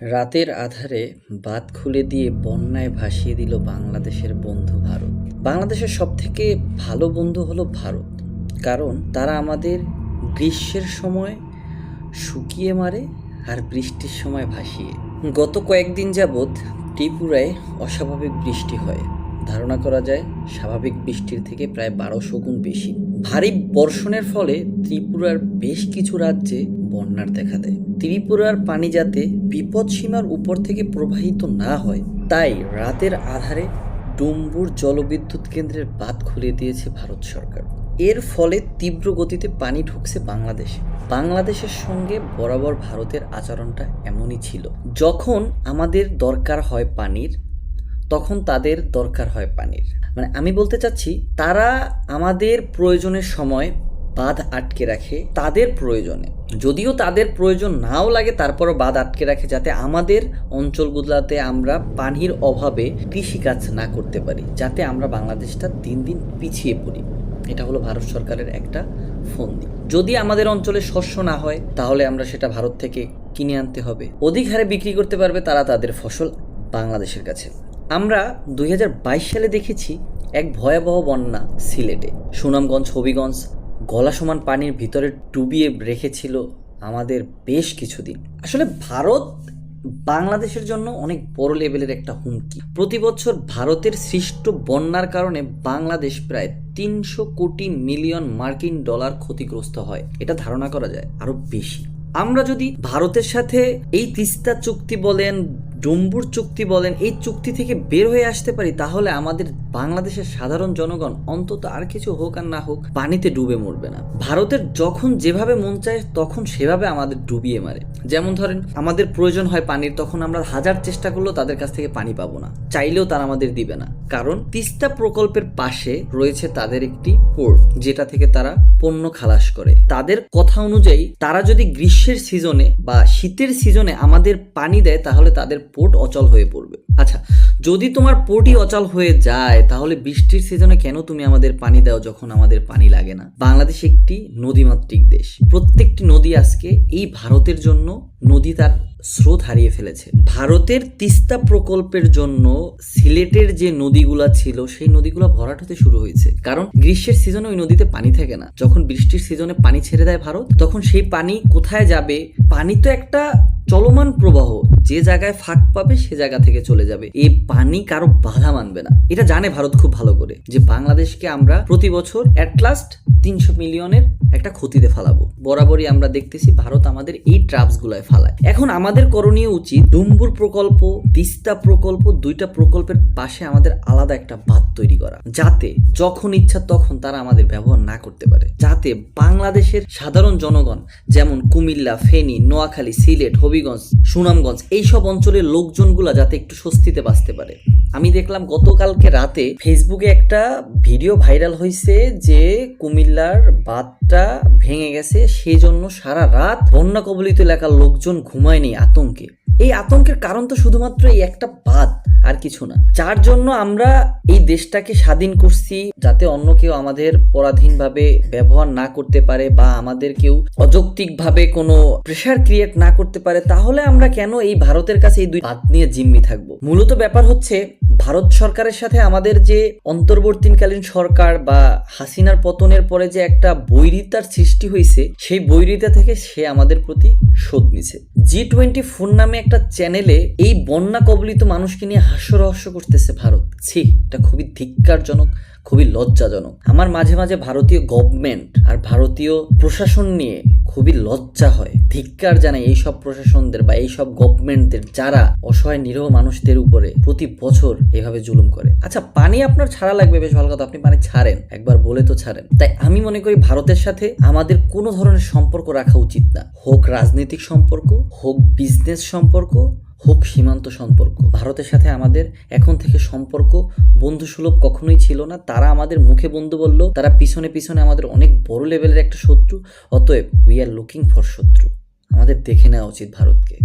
রাতের আধারে বাদ খুলে দিয়ে বন্যায় ভাসিয়ে দিল বাংলাদেশের বন্ধু ভারত। বাংলাদেশের সবথেকে ভালো বন্ধু হলো ভারত, কারণ তারা আমাদের গ্রীষ্মের সময় শুকিয়ে মারে আর বৃষ্টির সময় ভাসিয়ে। গত কয়েকদিন যাবৎ ত্রিপুরায় অস্বাভাবিক বৃষ্টি হয়। ধারণা করা যায় স্বাভাবিক বৃষ্টির থেকে প্রায় বারোশো গুণ বেশি। ভারী বর্ষণের ফলে ত্রিপুরার বেশ কিছু রাজ্যে বন্যার দেখা দেয়। ত্রিপুরার পানি যাতে বিপদ সীমার উপর থেকে প্রবাহিত না হয়, তাই রাতের আধারে ডুম্বুর জলবিদ্যুৎ কেন্দ্রের বাঁধ খুলে দিয়েছে ভারত সরকার। এর ফলে তীব্র গতিতে পানি ঢুকছে বাংলাদেশে। বাংলাদেশের সঙ্গে বরাবর ভারতের আচরণটা এমনই ছিল। যখন আমাদের দরকার হয় পানির তখন তাদের দরকার হয় পানির। মানে আমি বলতে চাচ্ছি, তারা আমাদের প্রয়োজনের সময় বাঁধ আটকে রাখে তাদের প্রয়োজনে। যদিও তাদের প্রয়োজন নাও লাগে, তারপরও বাঁধ আটকে রাখে যাতে আমাদের অঞ্চলগুলোতে আমরা পানির অভাবে কৃষিকাজ না করতে পারি, যাতে আমরা বাংলাদেশটা দিন দিন পিছিয়ে পড়ি। এটা হলো ভারত সরকারের একটা ফন্দি। যদি আমাদের অঞ্চলে শস্য না হয়, তাহলে আমরা সেটা ভারত থেকে কিনে আনতে হবে। অধিক হারে বিক্রি করতে পারবে তারা তাদের ফসল বাংলাদেশের কাছে। আমরা দুই হাজার বাইশ সালে দেখেছি এক ভয়াবহ বন্যা সিলেটে। সুনামগঞ্জ, হবিগঞ্জ গলা সমান পানির ভিতরে ডুবিয়ে রেখেছিল আমাদের বেশ কিছুদিন। আসলে ভারত বাংলাদেশের জন্য অনেক বড় লেভেলের একটা হুমকি। প্রতি বছর ভারতের সৃষ্ট বন্যার কারণে বাংলাদেশ প্রায় তিনশো কোটি মিলিয়ন মার্কিন ডলার ক্ষতিগ্রস্ত হয়। এটা ধারণা করা যায় আরও বেশি। আমরা যদি ভারতের সাথে এই তিস্তা চুক্তি বলেন ডম্বুর চুক্তি বলেন, এই চুক্তি থেকে বের হয়ে আসতে পারি, তাহলে আমাদের বাংলাদেশের সাধারণ জনগণ অন্তত আর কিছু হোক আর না হোক, পানিতে ডুবে মরবে না। ভারতের যখন যেভাবে মন চায়, তখন সেভাবে আমাদের ডুবিয়ে মারে। যেমন ধরেন, আমাদের প্রয়োজন হয় পানির, তখন আমরা হাজার চেষ্টা করলেও তাদের কাছ থেকে পানি পাবো না। চাইলেও তারা আমাদের দিবে না। কারণ তিস্তা প্রকল্পের পাশে রয়েছে তাদের একটি পোর্ট, যেটা থেকে তারা পণ্য খালাস করে। তাদের কথা অনুযায়ী, তারা যদি গ্রীষ্মের সিজনে বা শীতের সিজনে আমাদের পানি দেয়, তাহলে তাদের পোর্ট অচল হয়ে পড়বে। আচ্ছা যদি তোমার পোর্টই অচল হয়ে যায়, তাহলে বৃষ্টির সিজনে কেন তুমি আমাদের পানি দাও যখন আমাদের পানি লাগে না? বাংলাদেশ একটি নদীমাতৃক দেশ। প্রত্যেকটি নদী আজকে এই ভারতের জন্য নদী তার স্রোত হারিয়ে ফেলেছে। ভারতের তিস্তা প্রকল্পের জন্য সিলেটের যে নদীগুলা ছিল, সেই নদীগুলো ভরাট হতে শুরু হয়েছে। কারণ গ্রীষ্মের সিজনে ওই নদীতে পানি থাকে না। যখন বৃষ্টির সিজনে পানি ছেড়ে দেয় ভারত, তখন সেই পানি কোথায় যাবে? পানি তো একটা চলমান প্রবাহ। যে জায়গায় ফাঁক পাবে, সে জায়গা থেকে চলে যাবে। এই পানি কারও বাধা মানবে না। এটা জানে ভারত খুব ভালো করে যে বাংলাদেশকে আমরা প্রতি বছর অ্যাট লাস্ট তিনশো মিলিয়নের একটা ক্ষতিতে ফালাবো। বরাবরই আমরা দেখতেছি ভারত আমাদের এই ট্রাপস গুলায় ফালায়। এখন আমাদের করণীয় উচিত ডুম্বুর প্রকল্প, তিস্তা প্রকল্প, দুইটা প্রকল্পের পাশে আমাদের আলাদা একটা বাদ তৈরি করা। যাতে যখন ইচ্ছা তখন তারা আমাদের ব্যবহার না করতে পারে। যাতে বাংলাদেশের সাধারণ জনগণ যেমন কুমিল্লা, ফেনী, নোয়াখালী, সিলেট, হবিগঞ্জ, সুনামগঞ্জ, এইসব অঞ্চলের লোকজনগুলা যাতে একটু স্বস্তিতে বাঁচতে পারে। আমি দেখলাম গতকালকে রাতে ফেসবুকে একটা ভিডিও ভাইরাল হয়েছে যে কুমিল্লার বাঁধটা ভেঙে গেছে সেই জন্য সারা রাত বন্যা কবলিত এলাকার লোকজন ঘুমায়নি আতঙ্কে। এই আতঙ্কের কারণ তো শুধুমাত্র এই একটা বাঁধ, আর কিছু না। যার জন্য আমরা এই দেশটাকে স্বাধীন করছি, যাতে অন্য কেউ আমাদের পরাধীনভাবে ব্যবহার না করতে পারে বা আমাদের কেউ অযৌক্তিকভাবে কোনো প্রেশার ক্রিয়েট না করতে পারে, তাহলে আমরা কেন এই ভারতের কাছে এই দুই বাদ নিয়ে জিম্মি থাকব? মূলত ব্যাপার হচ্ছে ভারত সরকারের সাথে আমাদের যে অন্তর্বর্তীকালীন সরকার বা হাসিনার পতনের পরে যে একটা বৈরিতার সৃষ্টি হয়েছে সেই বৈরিতা থেকে সে আমাদের প্রতি শোধ নিছে। জি টোয়েন্টি ফোর নামে একটা চ্যানেলে এই বন্যা কবলিত মানুষকে নিয়ে হাস্যরহস্য করতেছে ভারত। ছি, এটা খুবই ধিক্কারজনক, খুবই লজ্জাজনক। আমার মাঝে মাঝে ভারতীয় গভর্নমেন্ট আর ভারতীয় প্রশাসন নিয়ে খুবই লজ্জা হয়। ধিক্কার জানাই এইসব প্রশাসনদের বা এইসব গভর্নমেন্টদের যারা অসহায় নিরহ মানুষদের উপরে প্রতি বছর এভাবে জুলুম করে। আচ্ছা পানি আপনার ছাড়া লাগবে বেশ ভালো কথা, আপনি পানি ছাড়েন। একবার বলে তো ছাড়েন। তাই আমি মনে করি ভারতের সাথে আমাদের কোনো ধরনের সম্পর্ক রাখা উচিত না। হোক রাজনৈতিক সম্পর্ক, হোক বিজনেস সম্পর্ক, হোক সীমান্ত সম্পর্ক। ভারতের সাথে আমাদের এখন থেকে সম্পর্ক বন্ধু সুলভ কখনোই ছিল না। তারা আমাদের মুখে বন্ধু বলল, তারা পিছনে পিছনে আমাদের অনেক বড় লেভেলের একটা শত্রু। অতএব উই আর লুকিং ফর শত্রু আমাদের দেখে নেওয়া উচিত ভারতকে।